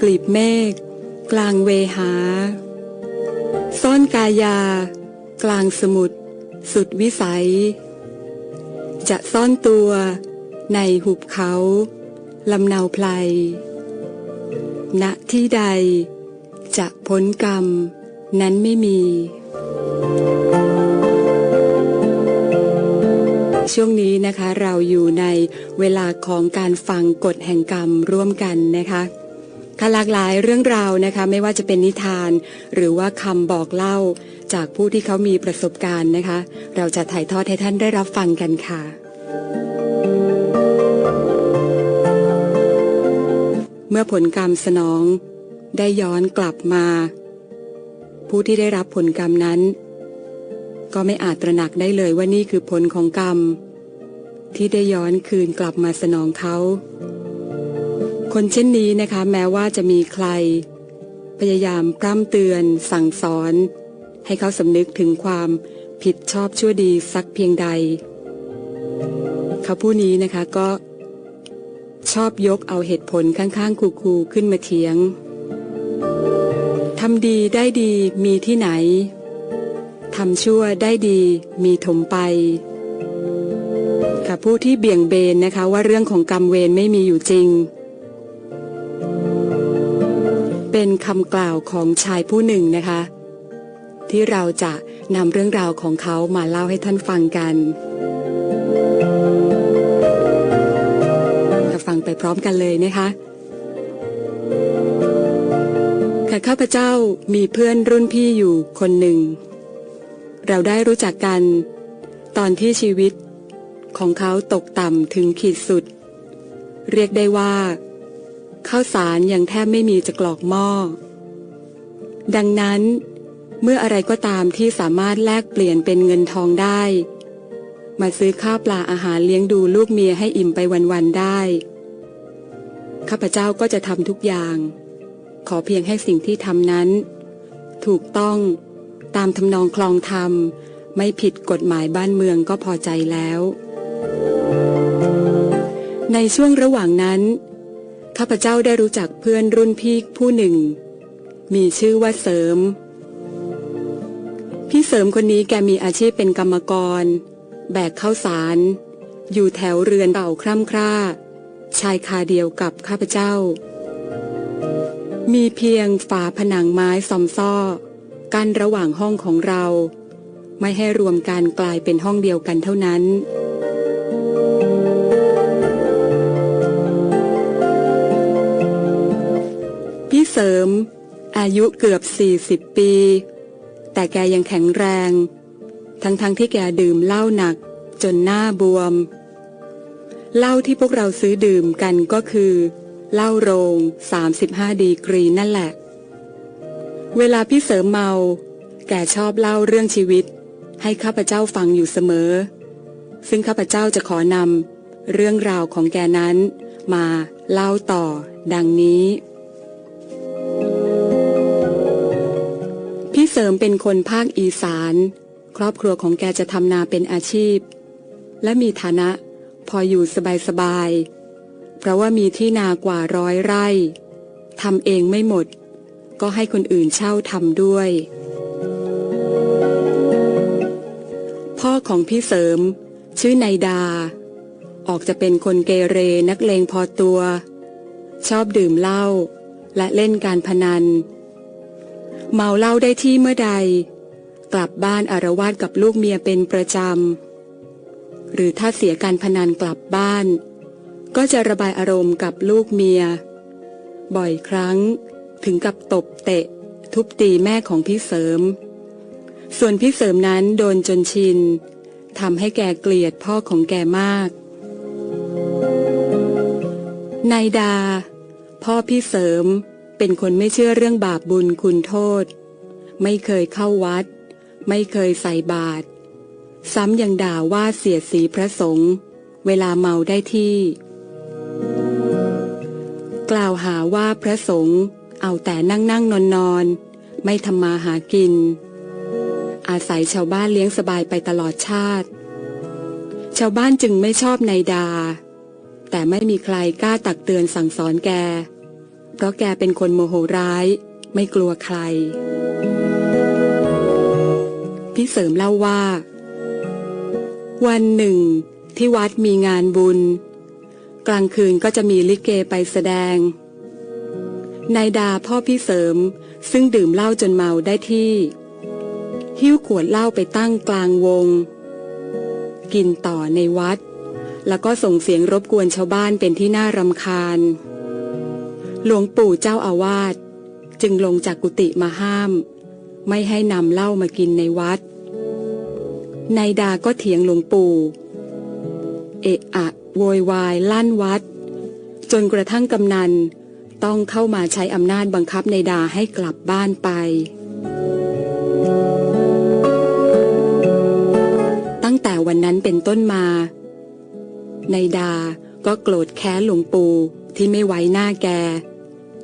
กลีบเมฆกลางเวหา ซ่อนกายา กลางสมุทรสุดวิสัย จะซ่อนตัวในหุบเขาลำเนาไพลณที่ใด จะพ้นกรรม นั้นไม่มี ช่วงนี้นะคะเราอยู่ในเวลาของการฟังกฎแห่งกรรมร่วมกันนะคะ ค่ะหลากหลายเรื่องราวนะคะ ไม่ว่าจะเป็นนิทาน หรือว่าคำบอกเล่า จากผู้ที่เขามีประสบการณ์นะคะ เราจะถ่ายทอดให้ท่านได้รับฟังกันค่ะเมื่อผลกรรมสนอง ได้ย้อนกลับมา ผู้ที่ได้รับผลกรรมนั้น ก็ไม่อาจตระหนักได้เลยว่านี่คือผลของกรรม ที่ได้ย้อนคืนกลับมาสนองเขา คนเช่นนี้นะคะแม้ว่าจะมีใคร พยายามพร่ำเตือนสั่งสอน ให้เขาสำนึกถึงความผิดชอบชั่วดีสักเพียงใด เขาผู้นี้นะคะก็ชอบยกเอาเหตุผลข้างๆ คูๆขึ้นมาเถียงทำดีได้ดีมีที่ไหน ทำชั่วได้ดีมีถมไปกับผู้ที่เบี่ยงเบนนะคะว่าเรื่องของกรรมเวรไม่มีอยู่จริง เป็นคำกล่าวของชายผู้หนึ่งนะคะ ที่เราจะนำเรื่องราวของเขามาเล่าให้ท่านฟังกันจะฟังไปพร้อมกันเลยนะคะค่ะข้าพเจ้ามีเพื่อนรุ่นพี่อยู่คนหนึ่ง เราได้รู้จักกัน ตอนที่ชีวิตของเขาตกต่ำถึงขีดสุด เรียกได้ว่า ข้าวสารยังแทบไม่มีจะกรอกหม้อ ดังนั้น เมื่ออะไรก็ตามที่สามารถแลกเปลี่ยนเป็นเงินทองได้ มาซื้อข้าวปลาอาหารเลี้ยงดูลูกเมียให้อิ่มไปวันๆได้ ข้าพเจ้าก็จะทำทุกอย่าง ขอเพียงให้สิ่งที่ทำนั้น ถูกต้องตามทำนองคลองธรรมไม่ผิดกฎหมายบ้านเมืองก็พอใจแล้ว ในช่วงระหว่างนั้น ข้าพเจ้าได้รู้จักเพื่อนรุ่นพี่ผู้หนึ่ง มีชื่อว่าเสริม พี่เสริมคนนี้แกมีอาชีพเป็นกรรมกร แบกข้าวสาร อยู่แถวเรือนเก่าคร่ำคร่า ชายคาเดียวกับข้าพเจ้า มีเพียงฝาผนังไม้ซอมซ้อกั้นระหว่างห้องของเรา ไม่ให้รวมกันกลายเป็นห้องเดียวกันเท่านั้น ริม อายุเกือบ 40 ปี แต่แกยังแข็งแรง ทั้งๆทที่แกดื่มเหล้าหนักจนหน้าบวม เหล้าที่พวกเราซื้อดื่มกันก็คือเหล้าโรง 35 ดีกรีนั่นแหละ เวลาพี่เสริมเมา แกชอบเล่าเรื่องชีวิต ให้ข้าพเจ้าฟังอยู่เสมอ ซึ่งข้าพเจ้าจะขอนำเรื่องราวของแกนั้น มาเล่าต่อดังนี้ ริมเป็นคนภาคอีสาน ครอบครัวของแกจะทำนาเป็นอาชีพ และมีฐานะพออยู่สบายๆ เพราะว่ามีที่นากว่าร้อยไร่ทำเองไม่หมด ก็ให้คนอื่นเช่าทำด้วย พ่อของพี่เสริม ชื่อนายดา ออกจะเป็นคนเกเรนักเลงพอตัว ชอบดื่มเหล้าและเล่นการพนัน เมาเหล้าได้ที่เมื่อใด กลับบ้านอารวาสกับลูกเมียเป็นประจำ หรือถ้าเสียการพนันกลับบ้าน ก็จะระบายอารมณ์กับลูกเมีย บ่อยครั้งถึงกับตบเตะ ทุบตีแม่ของพี่เสริม ส่วนพี่เสริมนั้นโดนจนชินทำให้แกเกลียดพ่อของแกมากนายดา พ่อพี่เสริม เป็นคนไม่เชื่อเรื่องบาปบุญคุณโทษ ไม่เคยเข้าวัด ไม่เคยใส่บาตรซ้ำยังด่าว่าเสียดสีพระสงฆ์เวลาเมาได้ที่ กล่าวหาว่าพระสงฆ์เอาแต่นั่งนั่งนอนนอนไม่ทำมาหากิน อาศัยชาวบ้านเลี้ยงสบายไปตลอดชาติ ชาวบ้านจึงไม่ชอบนายดา แต่ไม่มีใครกล้าตักเตือนสั่งสอนแก เพราะแกเป็นคนโมโหร้าย ไม่กลัวใคร พี่เสริมเล่าว่า วันหนึ่ง ที่วัดมีงานบุญ กลางคืนก็จะมีลิเกไปแสดงนายดาพ่อพี่เสริมซึ่งดื่มเหล้าจนเมาได้ที่ หิ้วขวดเหล้าไปตั้งกลางวง กินต่อในวัด แล้วก็ส่งเสียงรบกวนชาวบ้านเป็นที่น่ารำคาญ หลวงปู่เจ้าอาวาสจึงลงจากกุฏิมาห้าม ไม่ให้นำเหล้ามากินในวัดนายดาก็เถียงหลวงปู่ เอะอะโวยวายลั่นวัด จนกระทั่งกำนันต้องเข้ามาใช้อำนาจบังคับนายดาให้กลับบ้านไป ตั้งแต่วันนั้นเป็นต้นมานายดาก็โกรธแค้นหลวงปู่ที่ไม่ไว้หน้าแก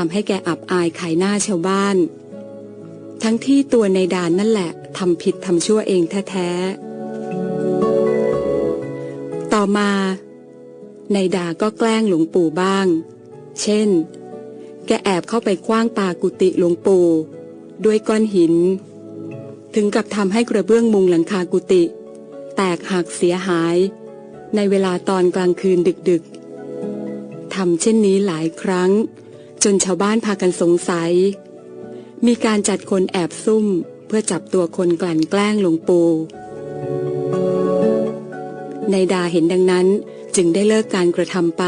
ทำให้แกอับอายขายหน้าชาวบ้าน ทั้งที่ตัวนดานนั่นแหละทำผิดทำชั่วเองแท้ๆ ต่อมานดาก็แกล้งหลวงปู่บ้าง เช่น แกแอบเข้าไปคว้างปากุฏิหลวงปู่ ด้วยก้อนหิน ถึงกับทำให้กระเบื้องมุงหลังคากุฏิแตกหักเสียหาย ในเวลาตอนกลางคืนดึกๆทำเช่นนี้หลายครั้ง จนชาวบ้านพากันสงสัย มีการจัดคนแอบซุ่ม เพื่อจับตัวคนกลั่นแกล้งหลวงปู่นายดาเห็นดังนั้นจึงได้เลิกการกระทำไป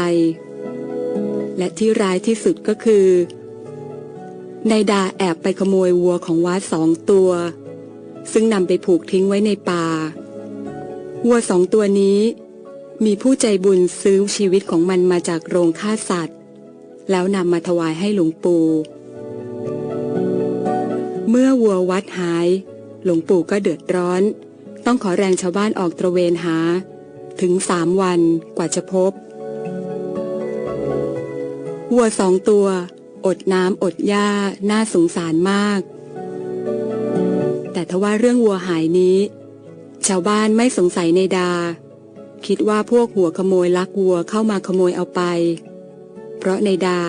และที่ร้ายที่สุดก็คือนายดาแอบไปขโมยวัวของวัดสองตัว ซึ่งนำไปผูกทิ้งไว้ในป่า วัวสองตัวนี้ มีผู้ใจบุญซื้อชีวิตของมันมาจากโรงฆ่าสัตว์ แล้วนำมาถวายให้หลวงปู่ เมื่อวัววัดหาย หลวงปู่ก็เดือดร้อน ต้องขอแรงชาวบ้านออกตระเวนหา ถึงสามวันกว่าจะพบ วัวสองตัว อดน้ำอดหญ้าน่าสงสารมาก แต่ทว่าเรื่องวัวหายนี้ ชาวบ้านไม่สงสัยในดา คิดว่าพวกหัวขโมยลักวัวเข้ามาขโมยเอาไป เพราะในดา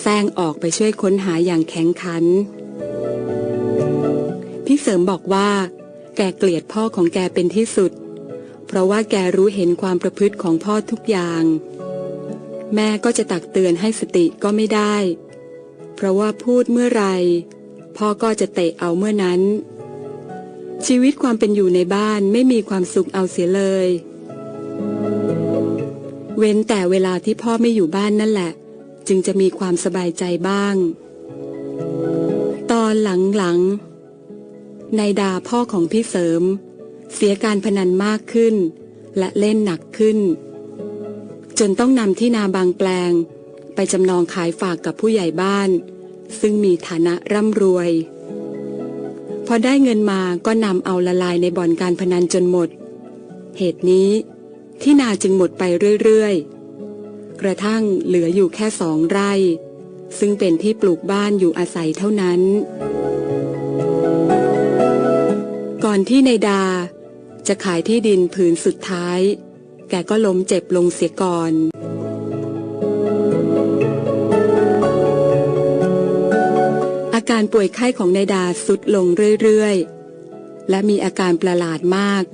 แซงออกไปช่วยค้นหาอย่างแข็งขัน พี่เสริมบอกว่า แกเกลียดพ่อของแกเป็นที่สุด เพราะว่าแกรู้เห็นความประพฤติของพ่อทุกอย่าง แม่ก็จะตักเตือนให้สติก็ไม่ได้ เพราะว่าพูดเมื่อไหรพ่อก็จะเตะเอาเมื่อนั้น ชีวิตความเป็นอยู่ในบ้านไม่มีความสุขเอาเสียเลย เว้นแต่เวลาที่พ่อไม่อยู่บ้านนั่นแหละ จึงจะมีความสบายใจบ้าง ตอนหลังๆนายดาพ่อของพี่เสริม เสียการพนันมากขึ้น และเล่นหนักขึ้น จนต้องนำที่นาบางแปลง ไปจำนองขายฝากกับผู้ใหญ่บ้าน ซึ่งมีฐานะร่ำรวย พอได้เงินมาก็นำเอาละลายในบ่อนการพนันจนหมด เหตุนี้ ที่นาจึงหมดไปเรื่อยๆ กระทั่งเหลืออยู่แค่สองไร่ ซึ่งเป็นที่ปลูกบ้านอยู่อาศัยเท่านั้น ก่อนที่ในดา จะขายที่ดินผืนสุดท้าย แกก็ล้มเจ็บลงเสียก่อนอาการป่วยไข้ของนายดาสุดลงเรื่อย ๆ และมีอาการประหลาดมาก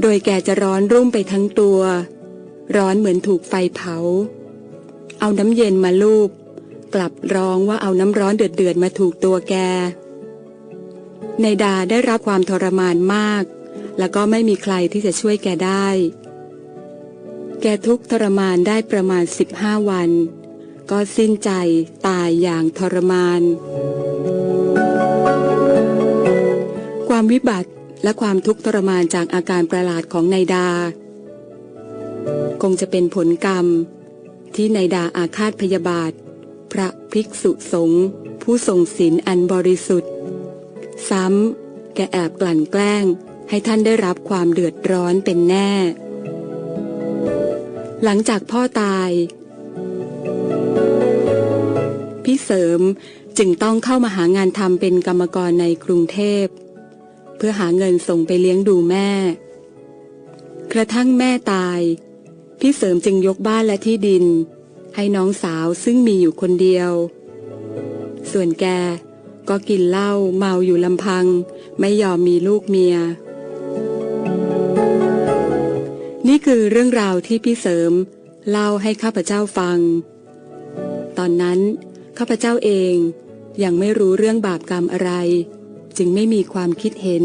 โดยแกจะร้อนรุ่มไปทั้งตัว ร้อนเหมือนถูกไฟเผา เอาน้ำเย็นมาลูบกลับร้องว่าเอาน้ำร้อนเดือดๆมาถูกตัวแก ในดาได้รับความทรมานมาก แล้วก็ไม่มีใครที่จะช่วยแกได้ แกทุกทรมานได้ประมาณ 15 วัน ก็สิ้นใจตายอย่างทรมาน ความวิบัติ และความทุกข์ทรมานจากอาการประหลาดของนายดา คงจะเป็นผลกรรม ที่นายดาอาฆาตพยาบาท พระภิกษุสงฆ์ผู้ทรงศีลอันบริสุทธิ์ ซ้ำแกแอบกลั่นแกล้งให้ท่านได้รับความเดือดร้อนเป็นแน่ หลังจากพ่อตาย พี่เสริมจึงต้องเข้ามาหางานทำเป็นกรรมกรในกรุงเทพ เพื่อหาเงินส่งไปเลี้ยงดูแม่ กระทั่งแม่ตาย พี่เสริมจึงยกบ้านและที่ดิน ให้น้องสาวซึ่งมีอยู่คนเดียว ส่วนแกก็กินเหล้าเมาอยู่ลำพัง ไม่ยอมมีลูกเมีย นี่คือเรื่องราวที่พี่เสริมเล่าให้ข้าพเจ้าฟัง ตอนนั้นข้าพเจ้าเองยังไม่รู้เรื่องบาปกรรมอะไร จึงไม่มีความคิดเห็น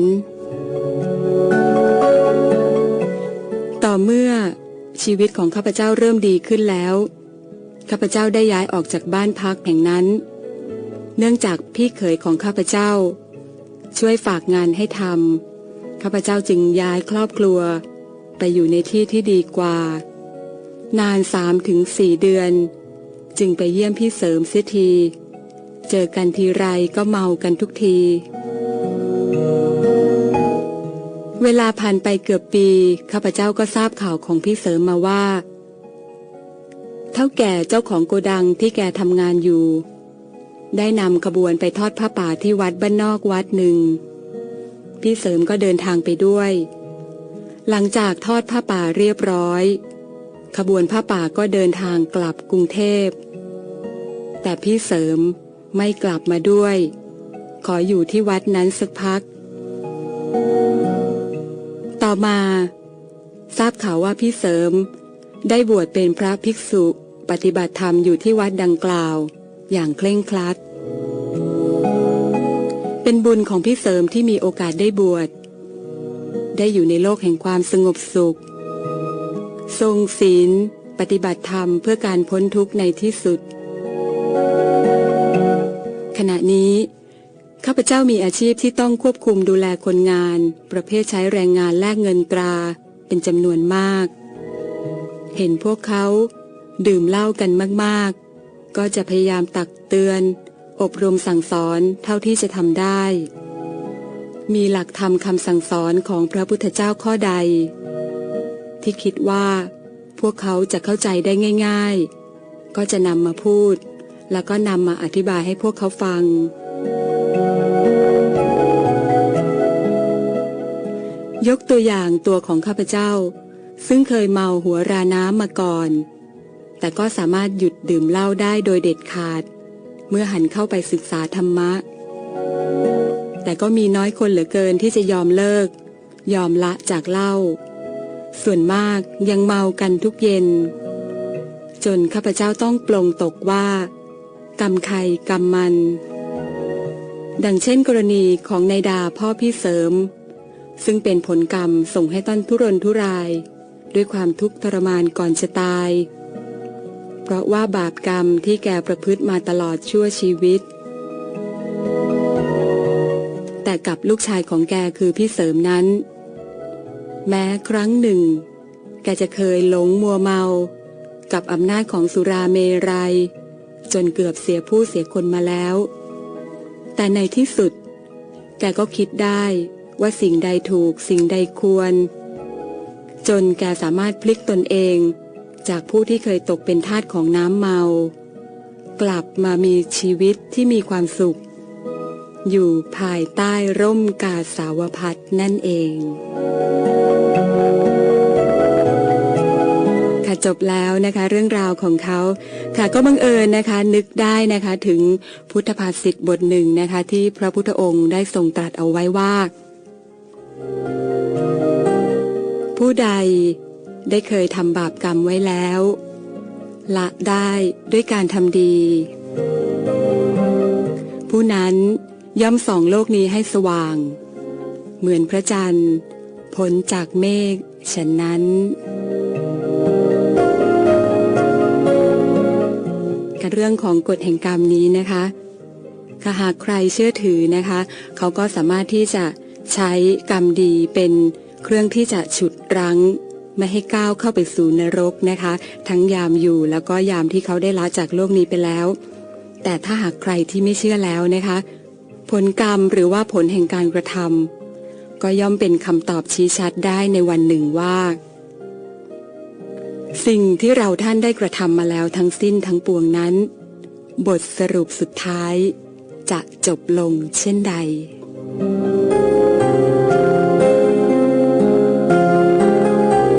ต่อเมื่อชีวิตของข้าพเจ้าเริ่มดีขึ้นแล้ว ข้าพเจ้าได้ย้ายออกจากบ้านพักแห่งนั้น เนื่องจากพี่เขยของข้าพเจ้า ช่วยฝากงานให้ทำข้าพเจ้าจึงย้ายครอบครัว ไปอยู่ในที่ที่ดีกว่า นานสามถึงสี่เดือน จึงไปเยี่ยมพี่เสริมเสียที เจอกันทีไรก็เมากันทุกที เวลาผ่านไปเกือบปี ข้าพเจ้าก็ทราบข่าวของพี่เสริมมาว่า เท่าแก่เจ้าของโกดังที่แกทำงานอยู่ ได้นำขบวนไปทอดผ้าป่าที่วัดบ้านนอกวัดหนึ่ง พี่เสริมก็เดินทางไปด้วย หลังจากทอดผ้าป่าเรียบร้อย ขบวนผ้าป่าก็เดินทางกลับกรุงเทพ แต่พี่เสริมไม่กลับมาด้วย ขออยู่ที่วัดนั้นสักพัก ต่อมา ทราบข่าวว่าพี่เสริม ได้บวชเป็นพระภิกษุปฏิบัติธรรมอยู่ที่วัดดังกล่าว อย่างเคร่งครัด เป็นบุญของพี่เสริมที่มีโอกาสได้บวช ได้อยู่ในโลกแห่งความสงบสุข ทรงศีล ปฏิบัติธรรมเพื่อการพ้นทุกข์ในที่สุด ขณะนี้ ข้าพเจ้ามีอาชีพที่ต้องควบคุมดูแลคนงาน ประเภทใช้แรงงานแลกเงินตรา เป็นจำนวนมาก เห็นพวกเขา ดื่มเหล้ากันมากๆ ก็จะพยายามตักเตือน อบรมสั่งสอนเท่าที่จะทำได้ มีหลักธรรมคำสั่งสอนของพระพุทธเจ้าข้อใด ที่คิดว่า พวกเขาจะเข้าใจได้ง่าย ๆ ก็จะนำมาพูด แล้วก็นำมาอธิบายให้พวกเขาฟัง ยกตัวอย่างตัวของข้าพเจ้า ซึ่งเคยเมาหัวราน้ำมาก่อน แต่ก็สามารถหยุดดื่มเหล้าได้โดยเด็ดขาด เมื่อหันเข้าไปศึกษาธรรมะ แต่ก็มีน้อยคนเหลือเกินที่จะยอมเลิก ยอมละจากเหล้าส่วนมากยังเมากันทุกเย็น จนข้าพเจ้าต้องปลงตกว่า กรรมใครกรรมมัน ดังเช่นกรณีของนายดาพ่อพี่เสริม ซึ่งเป็นผลกรรมส่งให้ต้นทุรนทุราย ด้วยความทุกข์ทรมานก่อนจะตาย เพราะว่าบาปกรรมที่แกประพฤติมาตลอดชั่วชีวิต แต่กับลูกชายของแกคือพี่เสริมนั้น แม้ครั้งหนึ่ง แกจะเคยหลงมัวเมา กับอำนาจของสุราเมรัยจนเกือบเสียผู้เสียคนมาแล้ว แต่ในที่สุด แกก็คิดได้ ว่าสิ่งใดถูกสิ่งใดควร จนแกสามารถพลิกตนเอง จากผู้ที่เคยตกเป็นทาสของน้ำเมา กลับมามีชีวิตที่มีความสุข อยู่ภายใต้ร่มกาสาวพัดนั่นเองค่ะจบแล้วนะคะเรื่องราวของเขาค่ะก็บังเอิญนะคะนึกได้นะคะถึงพุทธภาษิตบทหนึ่งนะคะที่พระพุทธองค์ได้ทรงตรัสเอาไว้ว่า ผู้ใดได้เคยทำบาปกรรมไว้แล้ว ละได้ด้วยการทำดี ผู้นั้นย่อมส่องโลกนี้ให้สว่าง เหมือนพระจันทร์พ้นจากเมฆฉะนั้น กับเรื่องของกฎแห่งกรรมนี้นะคะถ้าหากใครเชื่อถือนะคะ เขาก็สามารถที่จะ ใช้กรรมดีเป็นเครื่องที่จะฉุดรั้ง ไม่ให้ก้าวเข้าไปสู่นรกนะคะ ทั้งยามอยู่แล้วก็ยามที่เขาได้ละจากโลกนี้ไปแล้ว แต่ถ้าหากใครที่ไม่เชื่อแล้วนะคะ ผลกรรมหรือว่าผลแห่งการกระทำก็ย่อมเป็นคำตอบชี้ชัดได้ในวันหนึ่งว่า สิ่งที่เราท่านได้กระทำมาแล้วทั้งสิ้นทั้งปวงนั้น บทสรุปสุดท้ายจะจบลงเช่นใด